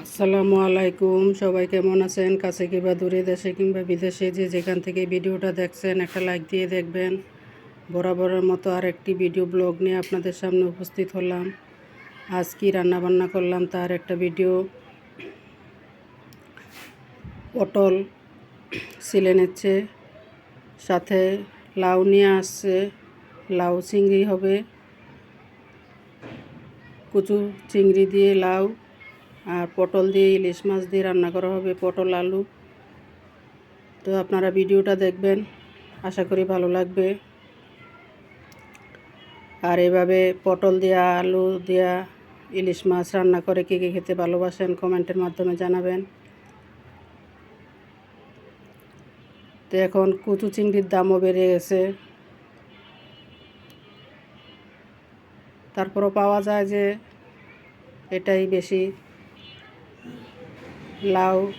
আসসালামু আলাইকুম। সবাই কেমন আছেন? কাছে কিংবা দূরে দেশে কিংবা বিদেশে যে যেখান থেকে ভিডিওটা দেখছেন, একটা লাইক দিয়ে দেখবেন। বরাবরের মতো আর একটি ভিডিও ব্লগ নিয়ে আপনাদের সামনে উপস্থিত হলাম। আজ কি রান্না বান্না করলাম তার একটা ভিডিও পটল সিলে নিচ্ছে, সাথে লাউ নিয়ে আসছে। লাউ চিংড়ি হবে। কুচু চিংড়ি দিয়ে লাউ আর পটল দিয়ে ইলিশ মাছ দিয়ে রান্না করা হবে, পটল, আলু। তো আপনারা ভিডিওটা দেখবেন, আশা করি ভালো লাগবে। আর এভাবে পটল দেওয়া আলু দেওয়া ইলিশ মাছ রান্না করে কে কে খেতে ভালোবাসেন, কমেন্টের মাধ্যমে জানাবেন। তো এখন কুচু চিংড়ির দামও বেড়ে গেছে। তারপরও পাওয়া যায় যে এটাই বেশি। লাউ,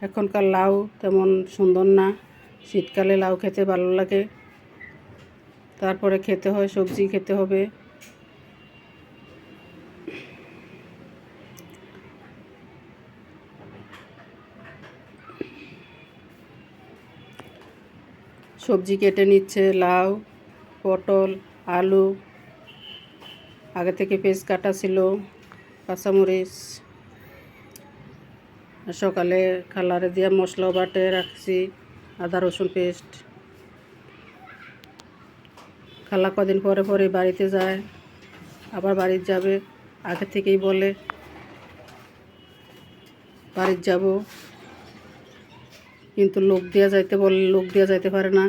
এখনকার লাউ তেমন সুন্দর না। শীতকালে লাউ খেতে ভালো লাগে। তারপরে খেতে হয়, সবজি খেতে হবে। সবজি কেটে নিচ্ছে, লাউ, পটল, আলু। আগে থেকে পেঁয়াজ কাটা ছিল, কাঁচামরিচ। সকালে খালারে দিয়ে মশলা বাটে রাখছি, আদা, রসুন পেস্ট। খালা কদিন পরে পরে বাড়িতে যায়, আবার বাড়িতে যাবে, আগে থেকেই বলে বাড়িতে যাব। কিন্তু লোক দিয়া যাইতে বলে, লোক দিয়া যাইতে পারে না।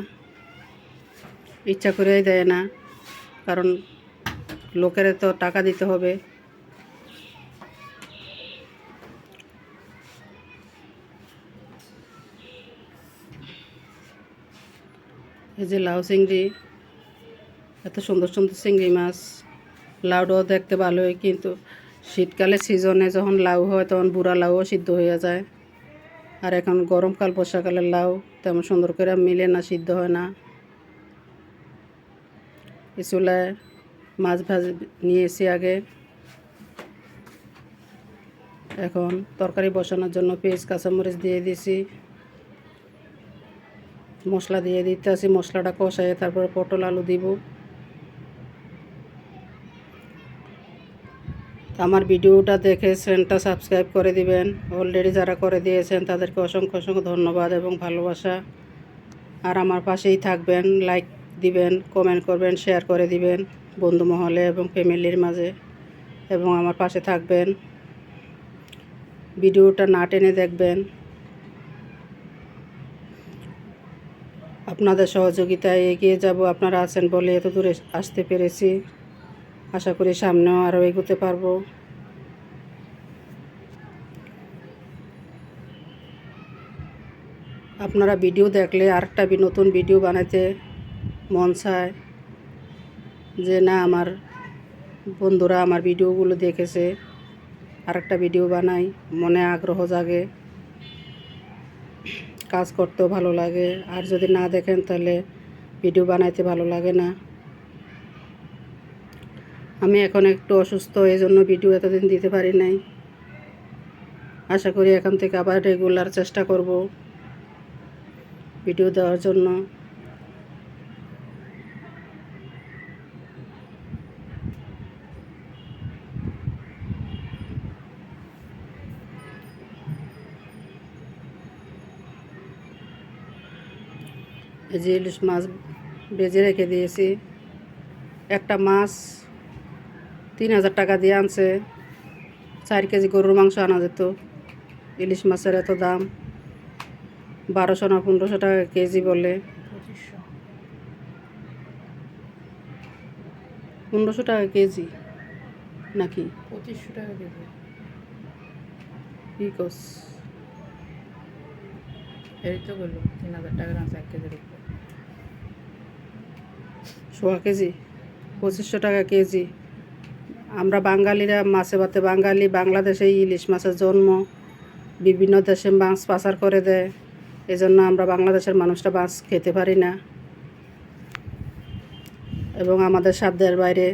ইচ্ছা করেই দেয় না, কারণ লোকের তো টাকা দিতে হবে। এই যে লাউ চিংড়ি, এত সুন্দর সুন্দর চিংড়ি মাছ লাউটাও দেখতে ভালোই, কিন্তু শীতকালে সিজনে যখন লাউ হয়, তখন বুড়া লাউও সিদ্ধ হয়ে যায়। আর এখন গরমকাল বর্ষাকালের লাউ তেমন সুন্দর করে মিলে না, সিদ্ধ হয় না। চুলায় মাছ ভাজ নিয়েছি আগে। এখন তরকারি বসানোর জন্য পেঁয়াজ, কাঁচামরিচ দিয়ে দিছি। মশলা দিয়ে দিতে আসি মশলাটা কষাই তারপরে পটল, আলু দিব। আমার ভিডিওটা দেখে চ্যানেলটা সাবস্ক্রাইব করে দিবেন। অলরেডি যারা করে দিয়েছেন, তাদেরকে অসংখ্য অসংখ্য ধন্যবাদ এবং ভালোবাসা। আর আমার পাশেই থাকবেন লাইক দিবেন কমেন্ট করবেন শেয়ার করে দিবেন বন্ধু মহলে এবং ফ্যামিলির মাঝে। এবং আমার পাশে থাকবেন। ভিডিওটা না টেনে দেখবেন। আপনাদের সহযোগিতায় এগিয়ে যাব, আপনারা আছেন বলে এত দূরে আসতে পেরেছি। আশা করি সামনেও আরও এগোতে পারব। আপনারা ভিডিও দেখলে আরেকটা নতুন ভিডিও বানাতে মন চায় যে, না, আমার বন্ধুরা আমার ভিডিওগুলো দেখেছে, আরেকটা ভিডিও বানাই, মনে আগ্রহ জাগে। কাজ করতেও ভালো লাগে। আর যদি না দেখেন তাহলে ভিডিও বানাইতে ভালো লাগে না। আমি এখন একটু অসুস্থ এই জন্য ভিডিও এতদিন দিতে পারি নাই। আশা করি এখন থেকে আবার রেগুলার চেষ্টা করব ভিডিও দেওয়ার জন্য। এই যে ইলিশ মাছ বেজে রেখে দিয়েছি। একটা মাছ তিন হাজার টাকা দিয়ে আনছে। চার কেজি গরুর মাংস আনা যেত। ইলিশ মাছের এত দাম। বারোশো না পনেরোশো টাকা কেজি বলে। পনেরোশো টাকা কেজি নাকি? পঁচিশশো টাকা কেজি। কি কস এই তো বলল তিন হাজার টাকার আছে এক কেজির উপর। সোয়া কেজি, পঁচিশশো টাকা কেজি। আমরা বাঙালিরা মাছে ভাতে বাঙালি, বাংলাদেশে ইলিশ মাছের জন্ম। বিভিন্ন দেশে মাছ পাচার করে দেয়। এজন্য আমরা বাংলাদেশের মানুষটা মাছ খেতে পারি না। এবং আমাদের সাধ্যের বাইরে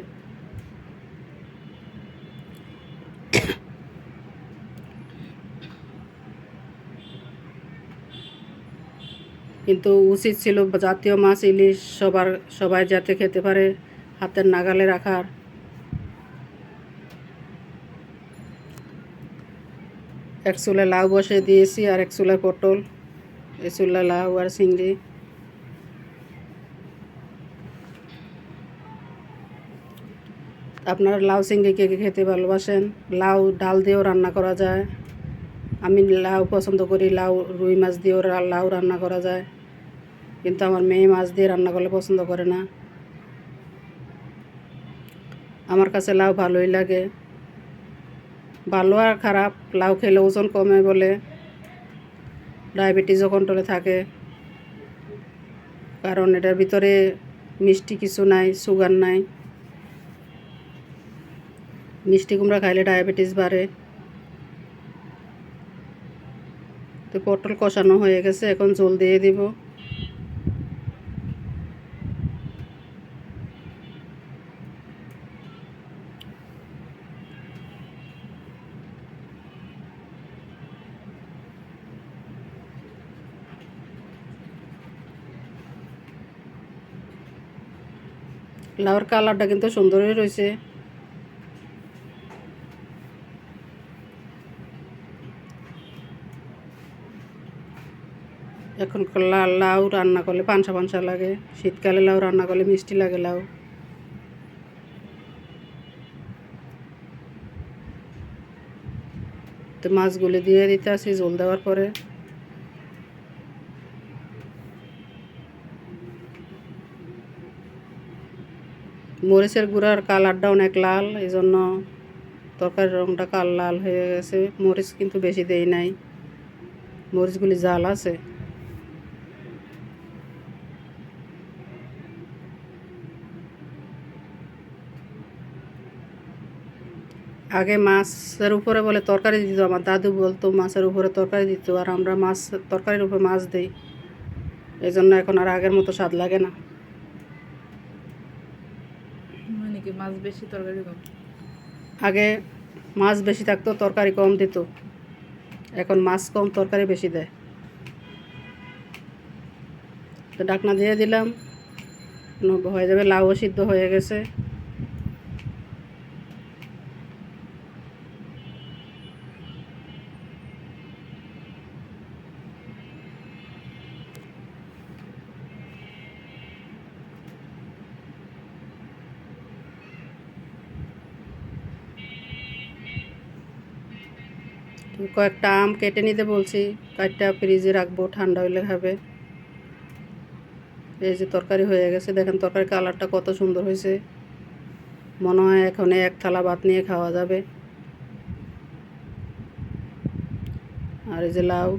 কিন্তু উচিত ছিল জাতীয় মাছ, ইলিশ সবার, সবাই যাতে খেতে পারে হাতের নাগালে রাখার। এক চুলে লাউ বসে দিয়েছি আর এক চুলে পটল, এ চুলে লাউ আর চিংড়ি। আপনারা লাউ, চিংড়ি কে কে খেতে ভালোবাসেন? লাউ ডাল দিয়েও রান্না করা যায়। আমি লাউ পছন্দ করি, লাউ, রুই মাছ দিয়েও লাউ রান্না করা যায়। কিন্তু আমার মেয়ে মাছ দিয়ে রান্না করলে পছন্দ করে না। আমার কাছে লাউ ভালোই লাগে। ভালো আর খারাপ, লাউ খেলে ওজন কমে বলে। ডায়াবেটিসও কন্ট্রোলে থাকে। কারণ এটার ভিতরে মিষ্টি কিছু নাই সুগার নাই। মিষ্টি কুমড়া খাইলে ডায়াবেটিস বাড়ে। তো পটল কষানো হয়ে গেছে, এখন জল দিয়ে দিব। লাউর কালারটা কিন্তু সুন্দরই রয়েছে। এখন লাউ রান্না করলে পানসা পানসা লাগে, শীতকালে লাউ রান্না করলে মিষ্টি লাগে লাউ। তো মাছগুলি দিয়ে দিতে আসি জল দেওয়ার পরে। মরিচের গুঁড়ার কালারটা অনেক লাল এই জন্য তরকারির রঙটা কাল লাল হয়ে গেছে। মরিচ কিন্তু বেশি দেই নাই। মরিচগুলি জাল আছে। আগে মাছের উপরে বলে তরকারি দিত, আমার দাদু বলতো মাছের উপরে তরকারি দিত, আর আমরা মাছ, তরকারির উপরে মাছ দিই। এই জন্য এখন আর আগের মতো স্বাদ লাগে না। মানে কি মাছ বেশি তরকারি কম? আগে মাছ বেশি থাকতো, তরকারি কম দিত। এখন মাছ কম, তরকারি বেশি দেয়। তো ডাকনা দিয়ে দিলাম। হয়ে যাবে লাউ সিদ্ধ হয়ে গেছে। কয়েকটা আম কেটে নিতে বলছি কয়েকটা ফ্রিজে রাখব, ঠান্ডা হইলে খাবে। এই যে তরকারি হয়ে গেছে, দেখেন তরকারি কালারটা কত সুন্দর হয়েছে। মনে হয় এখন এক থালা ভাত নিয়ে খাওয়া যাবে। আর এই যে লাউ।